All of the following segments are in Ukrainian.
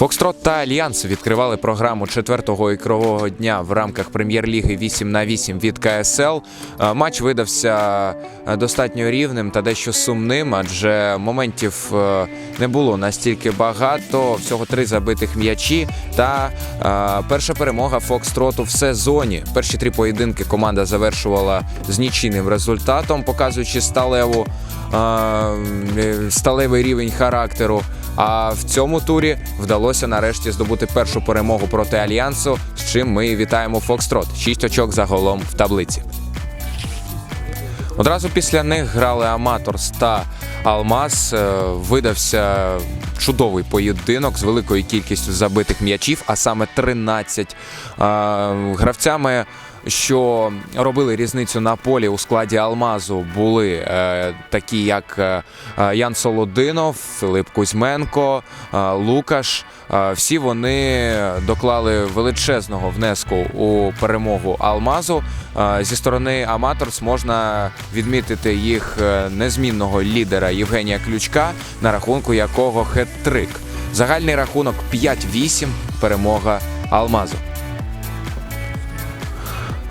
Фокстрот та Альянс відкривали програму четвертого ігрового дня в рамках прем'єр-ліги 8 на 8 від КСЛ. Е, Матч видався е, достатньо рівним та дещо сумним, адже моментів е, не було настільки багато. Всього три забитих м'ячі. Та перша перемога Фокстроту в сезоні. Перші три поєдинки команда завершувала з нічийним результатом, показуючи сталеву сталевий рівень характеру. А в цьому турі вдалося нарешті здобути першу перемогу проти альянсу, з чим ми вітаємо Фокстрот. Шість очок загалом в таблиці. Одразу після них грали Аматорс та Алмаз. Е, Видався чудовий поєдинок з великою кількістю забитих м'ячів, а саме 13 Е, гравцями. Що робили різницю на полі у складі Алмазу, були е, такі, як е, е, Ян Солодинов, Филип Кузьменко, е, Лукаш. Е, всі вони доклали величезного внеску у перемогу Алмазу. Е, зі сторони Аматорс можна відмітити їх е, незмінного лідера Євгенія Ключка, на рахунку якого хет-трик. Загальний рахунок 5-8 перемога Алмазу.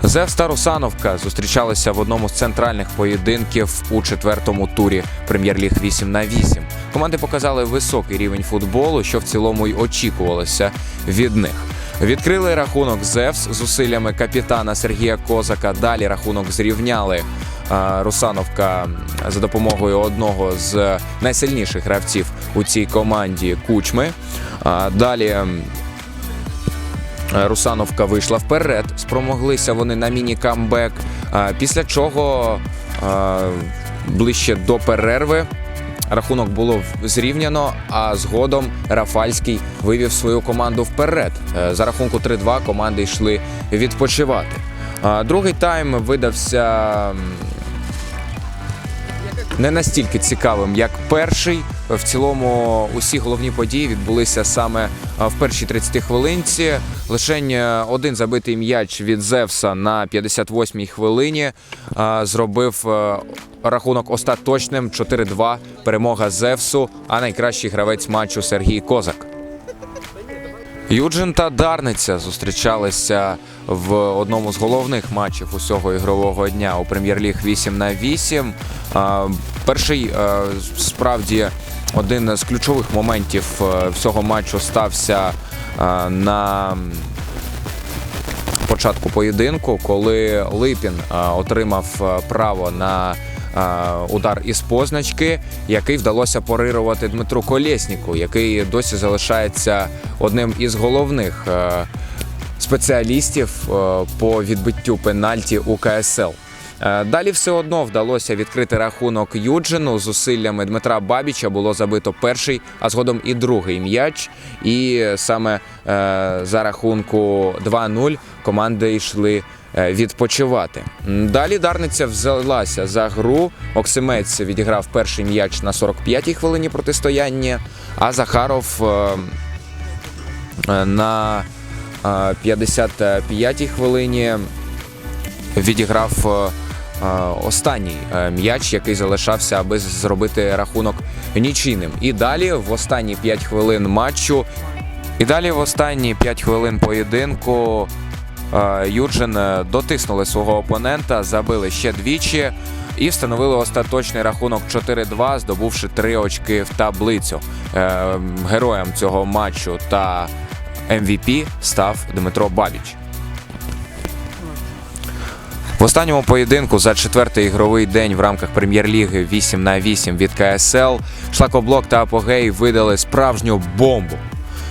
Зевс та Русановка зустрічалися в одному з центральних поєдинків у четвертому турі прем'єр-ліг 8 на 8. Команди показали високий рівень футболу, що в цілому й очікувалося від них. Відкрили рахунок Зевс зусиллями капітана Сергія Козака. Далі рахунок зрівняли Русановка за допомогою одного з найсильніших гравців у цій команді Кучми. Далі Русановка вийшла вперед. Спромоглися вони на міні-камбек. Е, Після чого е, ближче до перерви рахунок було зрівняно, а згодом Рафальський вивів свою команду вперед. Е, За рахунку 3-2 команди йшли відпочивати. Е, Другий тайм видався. Не настільки цікавим, як перший. В цілому усі головні події відбулися саме в першій 30 хвилинці. Лишень е, один забитий м'яч від Зевса на 58-й хвилині зробив е, рахунок остаточним 4-2. Перемога Зевсу, а найкращий гравець матчу Сергій Козак. Юджин та Дарниця зустрічалися в одному з головних матчів усього ігрового дня у прем'єр-ліг 8 на 8. Перший е, справді один з ключових моментів е, всього матчу стався е, на початку поєдинку, коли Липін отримав право на удар із позначки, який вдалося порирувати Дмитру Колєсніку, який досі залишається одним із головних е, спеціалістів е, по відбиттю пенальті у КСЛ. Е, Далі все одно вдалося відкрити рахунок Юджину. Зусиллями Дмитра Бабіча було забито перший, а згодом і другий м'яч. І саме е, за рахунку 2-0 команди йшли е, відпочивати. Далі Дарниця взялася за гру. Оксимець відіграв перший м'яч на 45-й хвилині протистояння, а Захаров на е, 55-й хвилині відіграв останній е, м'яч, який залишався, аби зробити рахунок нічийним. І далі в останні 5 хвилин матчу, і далі в останні 5 хвилин поєдинку е, Юджин е, дотиснули свого опонента, забили ще двічі. І встановили остаточний рахунок 4-2, здобувши 3 очки в таблицю. Е, Героєм цього матчу та MVP став Дмитро Бабіч. В останньому поєдинку за четвертий ігровий день в рамках прем'єр-ліги 8 на 8 від КСЛ Шлакоблок та Апогей видали справжню бомбу.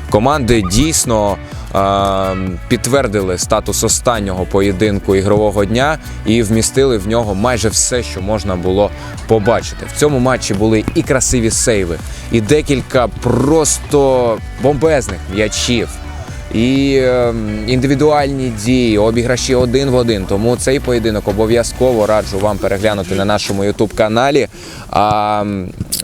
Команди дійсно е, підтвердили статус останнього поєдинку ігрового дня і вмістили в нього майже все, що можна було побачити. В цьому матчі були і красиві сейви, і декілька просто бомбезних м'ячів і е, індивідуальні дії, обіграші один в один. Тому цей поєдинок обов'язково раджу вам переглянути на нашому youtube каналі. А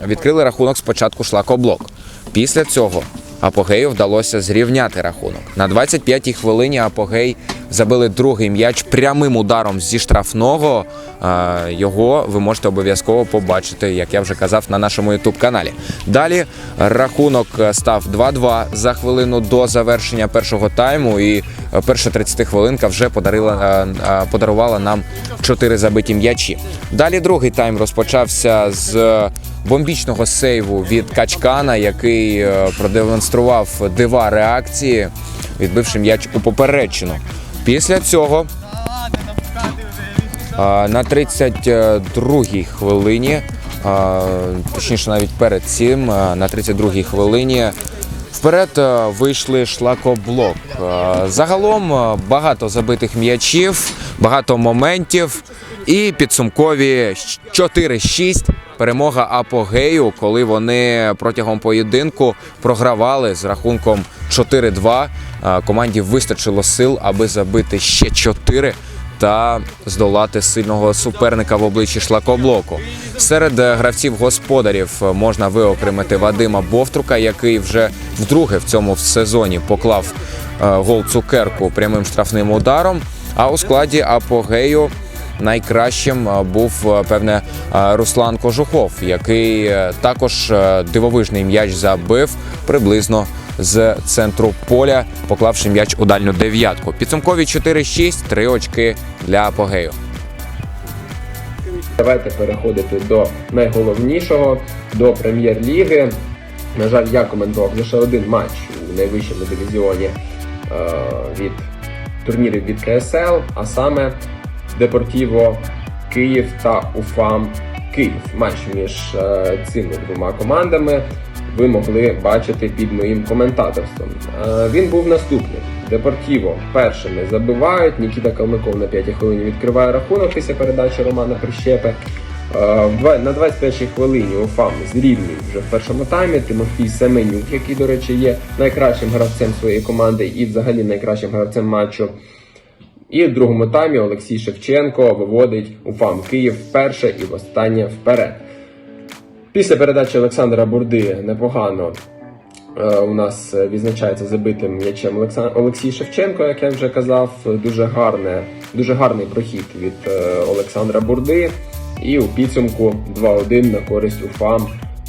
відкрили рахунок спочатку шлакоблок. Після цього Апогею вдалося зрівняти рахунок. На 25-й хвилині Апогей забили другий м'яч прямим ударом зі штрафного. Його ви можете обов'язково побачити, як я вже казав, на нашому youtube каналі. Далі рахунок е, став 2-2 за хвилину до завершення першого тайму. І е, перша 30 хвилинка вже подарила, е, подарувала нам 4 забиті м'ячі. Далі другий тайм розпочався з бомбічного сейву від Качкана, який продемонстрував дива реакції, відбивши м'яч у поперечину. Після цього на 32-й хвилині, точніше навіть перед цим, на 32-й хвилині. Вперед е, вийшли шлакоблок. Е, Загалом е, багато забитих м'ячів, багато моментів і підсумкові 4-6 перемога апогею, коли вони протягом поєдинку програвали з рахунком 4-2. Е, Команді вистачило сил, аби забити ще 4 та здолати сильного суперника в обличчі шлакоблоку. Серед гравців господарів е, можна виокремити Вадима Бовтрука, який вже вдруге в цьому сезоні поклав е, гол цукерку прямим штрафним ударом. А у складі апогею найкращим був певне Руслан Кожухов, який е, також е, дивовижний м'яч забив приблизно з центру поля, поклавши м'яч у дальню дев'ятку. Підсумкові 4-6, 3 очки для апогею. Давайте переходити до найголовнішого до прем'єр-ліги. На жаль, я коментував лише один матч у найвищому дивізіоні е, від турнірів від КСЛ, а саме Депортіво Київ та Уфам Київ. Матч між е, цими двома командами ви могли бачити під моїм коментаторством. Е, він був наступним. Депортіво першими забивають. Нікіта Калмиков на 5 хвилині відкриває рахунок після передачі Романа Прищепи. Е, На 21-й хвилині УФАМ зрівнює вже в першому таймі Тимофій Семенюк, який, до речі, є найкращим гравцем своєї команди і взагалі найкращим гравцем матчу. І в другому таймі Олексій Шевченко виводить УФАМ Київ вперше і востаннє вперед. Після передачі Олександра Бурди непогано е, у нас е, відзначається забитим м'ячем Олексан- Олексій Шевченко, як я вже казав. Дуже гарне, дуже гарний прохід від е, Олександра Бурди. І у підсумку 2-1 на користь УФАМ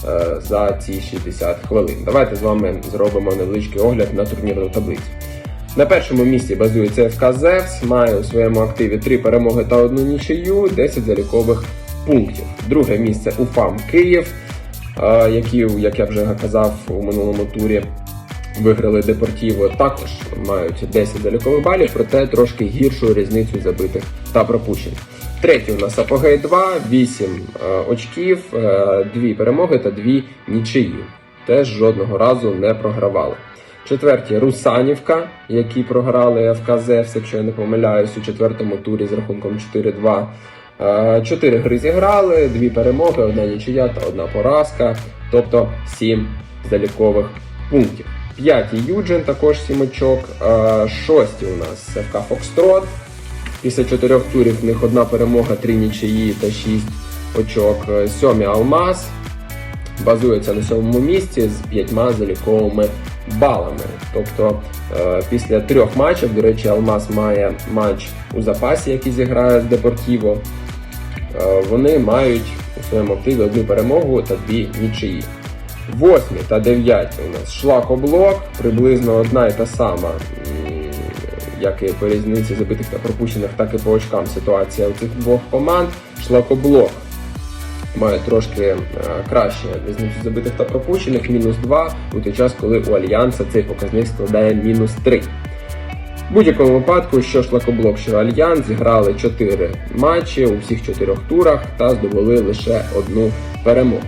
е, за ці 60 хвилин. Давайте з вами зробимо невеличкий огляд на турнірну таблицю. На першому місці базується ФК Зевс, має у своєму активі 3 перемоги та одну нічию, 10 залікових пунктів. Друге місце УФАМ Київ, е, які, як я вже казав у минулому турі, виграли Депортіво, також мають 10 залікових балів, проте трошки гіршу різницю забитих та пропущених. Третій у нас Апогей 2, 8 е, очків, 2 перемоги та 2 нічиї. Теж жодного разу не програвали. Четверті Русанівка, які програли ФК Зевс, якщо я не помиляюсь, у четвертому турі з рахунком 4-2. Е, Чотири гри зіграли, дві перемоги, одна нічия та одна поразка, тобто сім залікових пунктів. П'ятій Юджин, також сім очок. Е, Шості у нас ФК Фокстрот. Після чотирьох турів в них одна перемога, три нічиї та шість очок. Е, Сьомі Алмаз базується на сьомому місці з п'ятьма заліковими балами. Тобто е, після трьох матчів, до речі, Алмаз має матч у запасі, який зіграє з Депортіво. Е, вони мають у своєму активі одну перемогу та дві нічиї. Восьмі та дев'яті у нас шлакоблок, приблизно одна і та сама, як і по різниці забитих та пропущених, так і по очкам ситуація у цих двох команд. Шлакоблок має трошки е, краще різницю забитих та пропущених, мінус 2, у той час, коли у Альянса цей показник складає мінус 3. В будь-якому випадку, що шлакоблок, що Альянс зіграли 4 матчі у всіх 4 турах та здобули лише одну перемогу.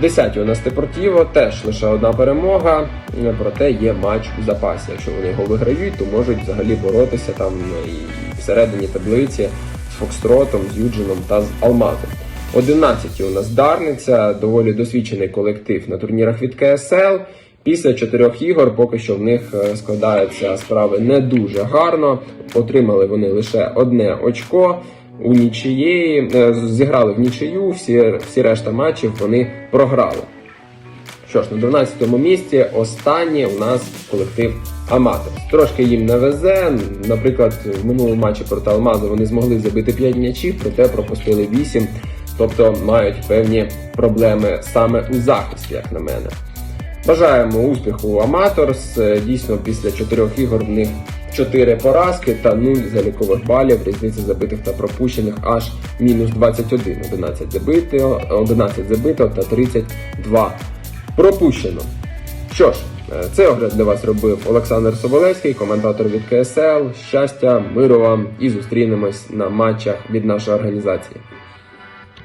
Десяті у нас Депортіво, теж лише одна перемога, е, проте є матч у запасі. Якщо вони його виграють, то можуть взагалі боротися там і всередині таблиці з Фокстротом, з Юджином та з Алмазом. 11 у нас Дарниця, доволі досвідчений колектив на турнірах від КСЛ. Після чотирьох ігор поки що в них е, складаються справи не дуже гарно. Отримали вони лише одне очко у нічиєї, е, зіграли в нічию, всі, всі решта матчів вони програли. Що ж, на 12 місці останнє у нас колектив Аматорс. Трошки їм не везе. Наприклад, в минулому матчі проти Алмазу вони змогли забити 5 м'ячів, проте пропустили 8. Тобто мають певні проблеми саме у захисті, як на мене. Бажаємо успіху Аматорс. Е, Дійсно, після чотирьох ігор в них 4 поразки та 0 залікових балів. Різниця забитих та пропущених аж мінус 21. 11 забито, 11 забито та 32 пропущено. Що ж, е, цей огляд для вас робив Олександр Соболевський, коментатор від КСЛ. Щастя, миру вам і зустрінемось на матчах від нашої організації.